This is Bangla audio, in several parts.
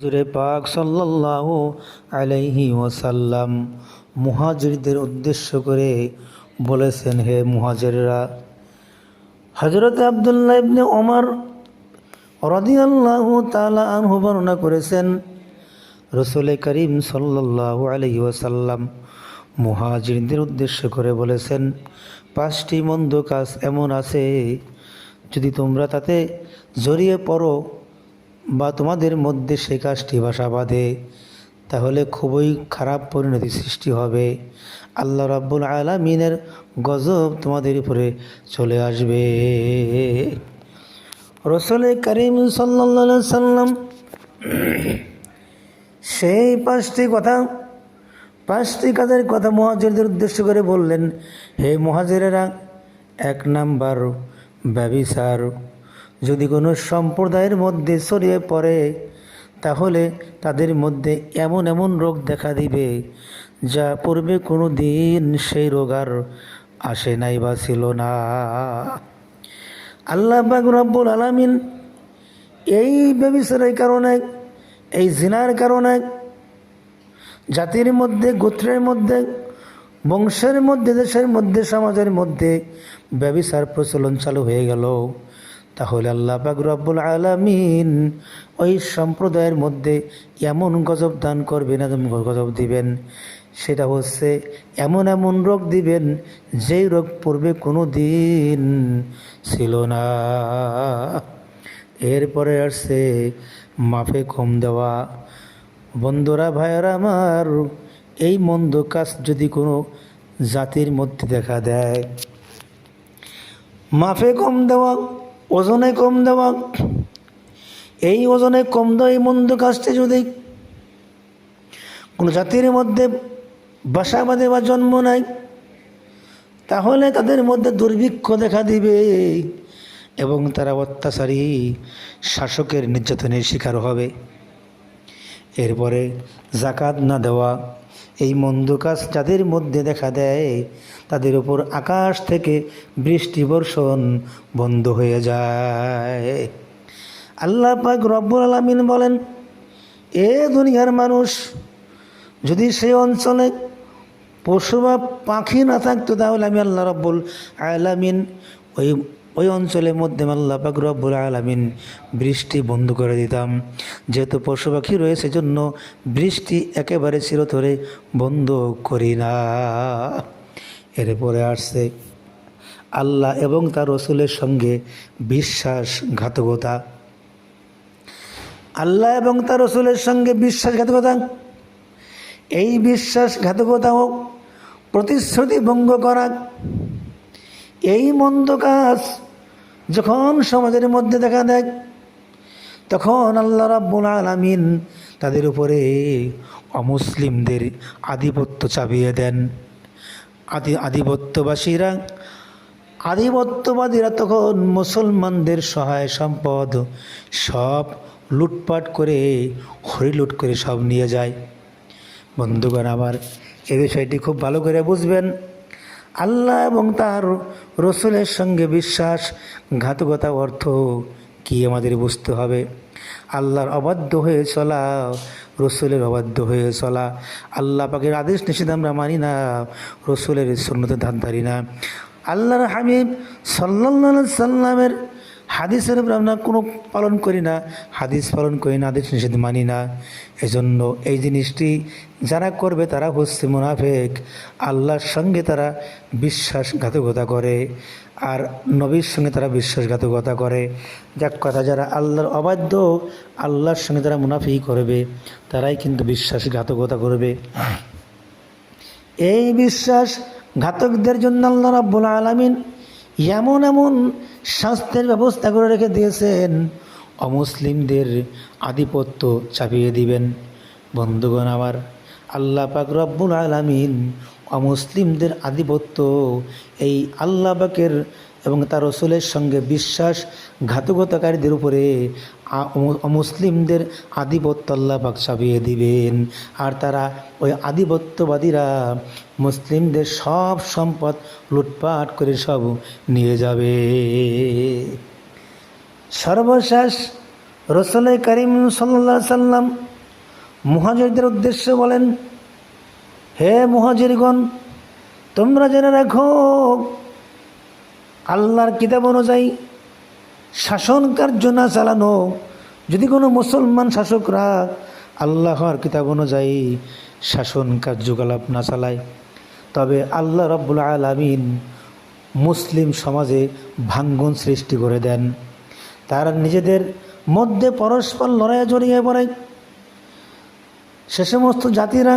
হুজুরে পাক সাল্লাল্লাহু আলাইহি ওয়াসাল্লাম মুহাজিরদের উদ্দেশ্য করে বলেছেন, হে মুহাজিররা হজরত আবদুল্লাহ ইবনে ওমর রাদিয়াল্লাহু তাআলা আনহু বর্ণনা করেছেন, রসুল করিম সাল্লাল্লাহু আলাইহি ওয়াসাল্লাম মুহাজিরদের উদ্দেশ্য করে বলেছেন, পাঁচটি মন্দ কাজ এমন আছে, যদি তোমরা তাতে জড়িয়ে পড়ো বা তোমাদের মধ্যে সে কাজটি বাসা বাঁধে তাহলে খুবই খারাপ পরিণতি সৃষ্টি হবে। আল্লাহ রাব্বুল আলমিনের গজব তোমাদের উপরে চলে আসবে। রসুল করিম সাল্লা সাল্লাম সেই পাঁচটি কথা, পাঁচটি কাজের কথা মহাজেরদের উদ্দেশ্য করে বললেন, হে মহাজেরেরা, এক নাম্বার ব্যবিচার যদি কোনো সম্প্রদায়ের মধ্যে ছড়িয়ে পড়ে, তাহলে তাদের মধ্যে এমন এমন রোগ দেখা দিবে, যা পূর্বে কোনো দিন সেই রোগ আর আসে নাই বা ছিল না। আল্লাহ রব্বুল আলমিন এই ব্যবসারের কারণে, এই জিনার কারণে, জাতির মধ্যে, গোত্রের মধ্যে, বংশের মধ্যে, দেশের মধ্যে, সমাজের মধ্যে ব্যবসার প্রচলন চালু হয়ে গেল। তাহলে আল্লাহ পাক রব্বুল আলমিন ওই সম্প্রদায়ের মধ্যে এমন গজব দান করবেন, এমন গজব দিবেন, সেটা হচ্ছে এমন এমন রোগ দিবেন, যেই রোগ পূর্বে কোনো দিন ছিল না। এরপরে আসছে মাফে কম দেওয়া। বন্ধুরা, ভাইয়েরা আমার, এই মন্দ কাজ যদি কোনো জাতির মধ্যে দেখা দেয়, মাফে কম দেওয়া ওজনে কম দেওয়া, এই ওজনে কম দেওয়া, এই মন্দ কাজটি যদি কোনো জাতির মধ্যে বাসা বাঁধে বা জন্ম নেয়, তাহলে তাদের মধ্যে দুর্ভিক্ষ দেখা দিবে এবং তারা অত্যাচারী, শাসকের নির্যাতনের শিকার হবে। এরপরে জাকাত না দেওয়া এই মন্দ কাজ যাদের মধ্যে দেখা দেয়, তাদের উপর আকাশ থেকে বৃষ্টি বর্ষণ বন্ধ হয়ে যায়। আল্লাহ পাক রব্বুল আলমিন বলেন, এ দুনিয়ার মানুষ, যদি সেই অঞ্চলে পশু বা পাখি না থাকতো, তাহলে আমি আল্লাহ রব্বুল আলামিন ওই ওই অঞ্চলের মধ্যে আল্লাহ পাক রব্বুল আলামিন বৃষ্টি বন্ধ করে দিতাম। যেহেতু পশু পাখি রয়েছে জন্য বৃষ্টি একেবারে চিরতরে বন্ধ করি না। এরপরে আসছে, আল্লাহ এবং তার রসুলের সঙ্গে বিশ্বাসঘাতকতা। আল্লাহ এবং তার রসুলের সঙ্গে বিশ্বাসঘাতকতা। এই বিশ্বাসঘাতকতা হোক প্রতিশ্রুতি ভঙ্গ করা, এই মন্দ কাজ যখন সমাজের মধ্যে দেখা দেয়, তখন আল্লাহ রাব্বুল আলামিন তাদের উপরে অমুসলিমদের আধিপত্য চাপিয়ে দেন। আদি, আধিপত্যবাসীরা, আধিপত্যবাদীরা তখন মুসলমানদের সহায় সম্পদ সব লুটপাট করে, হরিলুট করে সব নিয়ে যায়। বন্ধুগণ আমার এ বিষয়টি খুব ভালো করে বুঝবেন। আল্লাহ এবং তার রসুলের সঙ্গে বিশ্বাস, ঘাতকতা অর্থ কি আমাদের বুঝতে হবে? আল্লাহর অবাধ্য হয়ে চলা, রসুলের অবাধ্য হয়ে চলা। আল্লাহ পাখির আদেশ নিষেধ আমরা মানি না, রসুলের সন্ন্যতে ধান ধারি না। আল্লাহর হামিদ সাল্লা সাল্লামের হাদিসের উপর আমরা কোনো পালন করি না, হাদিস পালন করি না আদেশ নিষেধ মানি না। এজন্য এই জিনিসটি যারা করবে তারা হচ্ছে মুনাফেক। আল্লাহর সঙ্গে তারা বিশ্বাসঘাতকতা করে আর নবীর সঙ্গে তারা বিশ্বাসঘাতকতা করে। যাক কথা, যারা আল্লাহর অবাধ্য, আল্লাহর সঙ্গে তারা মুনাফি করবে, তারাই কিন্তু বিশ্বাসঘাতকতা করবে। এই বিশ্বাস ঘাতকদের জন্য আল্লাহ রাব্বুল আলামিন এমন এমন শাস্তির ব্যবস্থা করে রেখে দিয়েছেন। অমুসলিমদের আধিপত্য চাপিয়ে দিবেন। বন্ধুগণ আবার আল্লাহ পাক রব্বুল আলমিন অমুসলিমদের আধিপত্য এই আল্লাহ পাকের এবং তার রসুলের সঙ্গে বিশ্বাস ঘাতকতাকারীদের উপরে অমুসলিমদের আধিপত্য আল্লাহ পাক চাপিয়ে দিবেন। আর তারা ওই আধিপত্যবাদীরা মুসলিমদের সব সম্পদ লুটপাট করে সব নিয়ে যাবে। সর্বশেষ রসুল করিম সাল্লা সাল্লাম মুহাজিরদের উদ্দেশ্যে বলেন, হে মুহাজিরগণ, তোমরা জেনে রাখো আল্লাহর কিতাব অনুযায়ী শাসন কার্য না চালানো, যদি কোনো মুসলমান শাসকরা আল্লাহর কিতাব অনুযায়ী শাসন কার্যকলাপ না চালায়, তবে আল্লাহ রব্বুল আলমিন মুসলিম সমাজে ভাঙ্গন সৃষ্টি করে দেন। তারা নিজেদের মধ্যে পরস্পর লড়াইয়ে জড়িয়ে পড়ে। সে সমস্ত জাতিরা,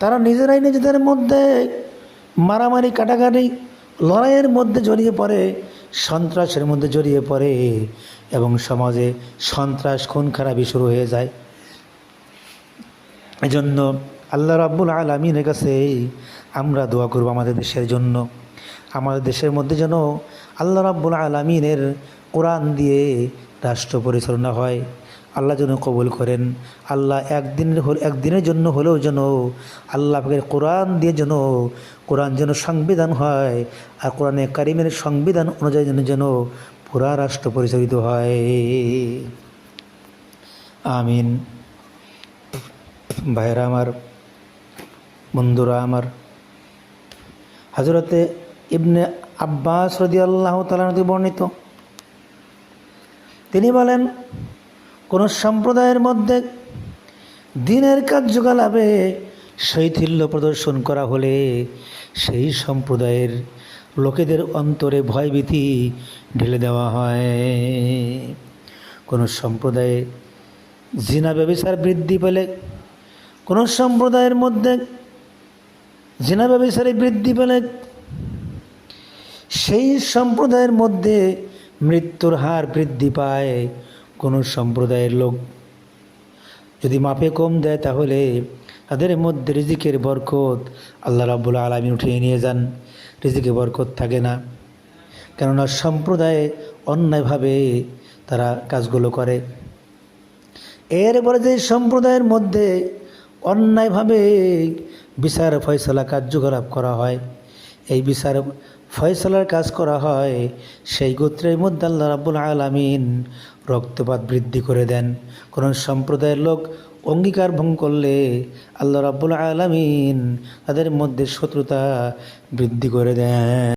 তারা নিজেরাই নিজেদের মধ্যে মারামারি, কাটাকাটি লড়াইয়ের মধ্যে জড়িয়ে পড়ে, সন্ত্রাসের মধ্যে জড়িয়ে পড়ে এবং সমাজে সন্ত্রাস খুন খারাপি শুরু হয়ে যায়। এজন্য আল্লাহ রাব্বুল আলমিনের কাছে আমরা দোয়া করব আমাদের দেশের জন্য। আমাদের দেশের মধ্যে যেন আল্লাহ রাব্বুল আলমিনের কোরআন দিয়ে রাষ্ট্র পরিচালনা হয়। আল্লাহ যেন কবুল করেন। আল্লাহ একদিনের একদিনের জন্য হলেও যেন আল্লাহ কোরআন দিয়ে যেন কোরআন যেন সংবিধান হয় আর কোরআনে কারিমের সংবিধান অনুযায়ী যেন যেন পুরা রাষ্ট্র পরিচালিত হয়। আমিন। ভাইরা আমার, বন্ধুরা আমার হজরতে ইবনে আব্বাস রদি আল্লাহ তালানতে বর্ণিত তিনি বলেন, কোনো সম্প্রদায়ের মধ্যে দিনের কার্যকলাপে শৈথিল্য প্রদর্শন করা হলে সেই সম্প্রদায়ের লোকেদের অন্তরে ভয়ভীতি ঢেলে দেওয়া হয়। কোনো সম্প্রদায়ে জিনা ব্যবসার বৃদ্ধি পেলে, কোনো সম্প্রদায়ের মধ্যে জিনা ব্যবসারে বৃদ্ধি পেলে, সেই সম্প্রদায়ের মধ্যে মৃত্যুর হার বৃদ্ধি পায় কোনো সম্প্রদায়ের লোক। যদি মাপে কম দেয় তাহলে তাদের মধ্যে রিজিকের বরকত আল্লাহ রাবুল আলমী উঠিয়ে নিয়ে যান। রিজিকে বরকত থাকে না। কেননা সম্প্রদায়ে অন্যায়ভাবে তারা কাজগুলো করে। এরপরে যে সম্প্রদায়ের মধ্যে অন্যায়ভাবে বিচার ফয়সলা কার্যকলাপ করা হয়, এই বিচার ফয়সলার কাজ করা হয়, সেই গোত্রের মধ্যে আল্লাহ রাবুল আলমিন রক্তপাত বৃদ্ধি করে দেন। কোন সম্প্রদায়ের লোক অঙ্গীকার ভঙ্গ করলে আল্লাহ রাবুল আলমিন তাদের মধ্যে শত্রুতা বৃদ্ধি করে দেন।